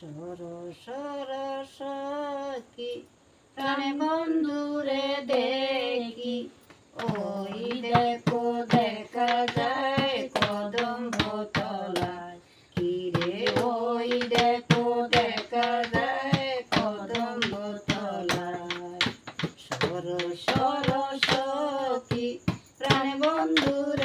সর সর, সখী। প্রাণে বন্ধুরে দেখি। ওই দেখো, দেখা যায় কদম তলায়। কিরে ওই দেখো, দেখা যায় কদম তলায়। সর সর, সখী। প্রাণে বন্ধুরে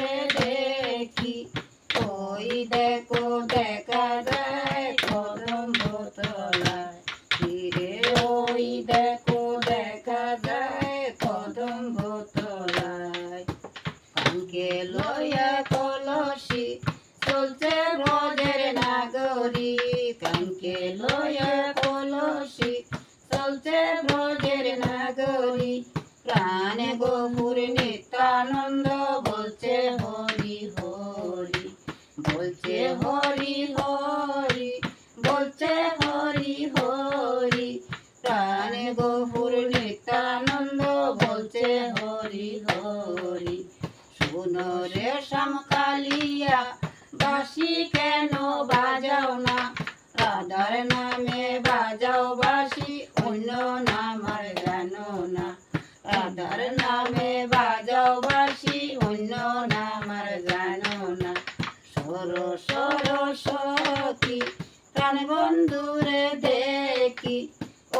কানকে লইয়া কলসি, চলছে ব্রজের নাগরী প্রাণে গোপুর নিত্যানন্দ বলছে হরি হরি, বলছে হরি হরি, বলছে হরি হরি। প্রাণে গোপুর নিত্যানন্দ বলছে হরি হরি। শুনো রে কালিয়া বাসি কেন রাধার নামে বাজাও বাসি, অন্য নাম আর জানো না। রাধার নামে বাজাও বাসি, অন্য নাম আর জানো না। সর সর সখী প্রাণ বন্ধুরে দেখি।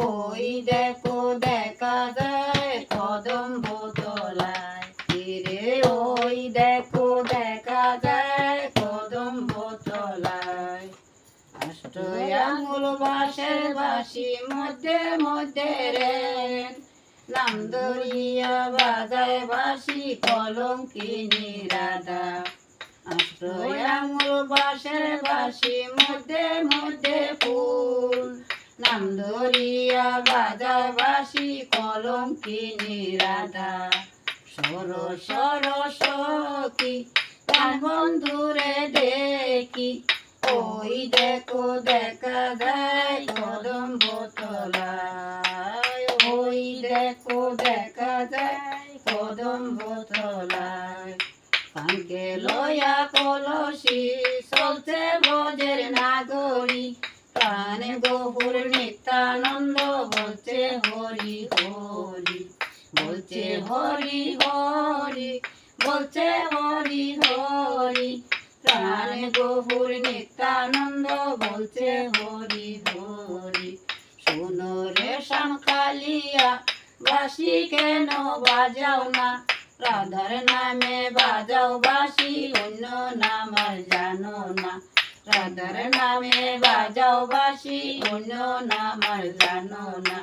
ওই দেখো, দেখা যায় কদম বোতলায় ফিরে ওই দেখা অষ্ট আঙুল বাসের বাসি মধ্যে মধ্যে রে নাম দরিয়া বাজায় বাসি কলঙ্কিনী রাধা। অষ্ট আঙুল বাসের বাসি মধ্যে মধ্যে ফুল। নাম দরিয়া বাজায় বাসি কলঙ্কিনী রাধা। সর সর, সখী প্রাণ বন্ধুরে দেখি। ওই দেখো দেখা যায় কদম বোতলায় ওই দেখো দেখা যায় কদম বোতলায় কানকে লয়া কলসি চলছে ব্রজের নাগরী প্রাণে গহুর নিত্যানন্দ বলছে হরি হরি বলছে হরি হরি বলছে হরি হরি প্রাণে গহুর নিত্যানন্দ বলছে, হরি হরি, শুনো রে কালিয়া বাসি কেন বাজাও না? রাধার নামে বাজাও বাসি অন্য নাম আর জানো না। রাধার নামে বাজাও বাসি অন্য নাম আর জানো না।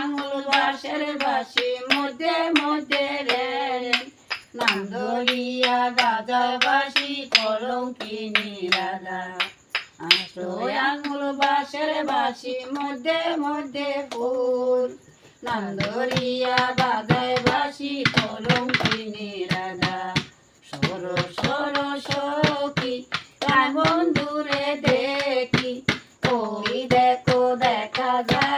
আঙুল বাসের বাসি মধ্যে মধ্যে রে নাম ধরিয়া বাসি মধ্যে নান্দরিয়া বাজায় বাসি কলঙ্কিনী রাধা সর সর, সখী তার বন্ধুরে দেখি। ওই দেখো, দেখা যায়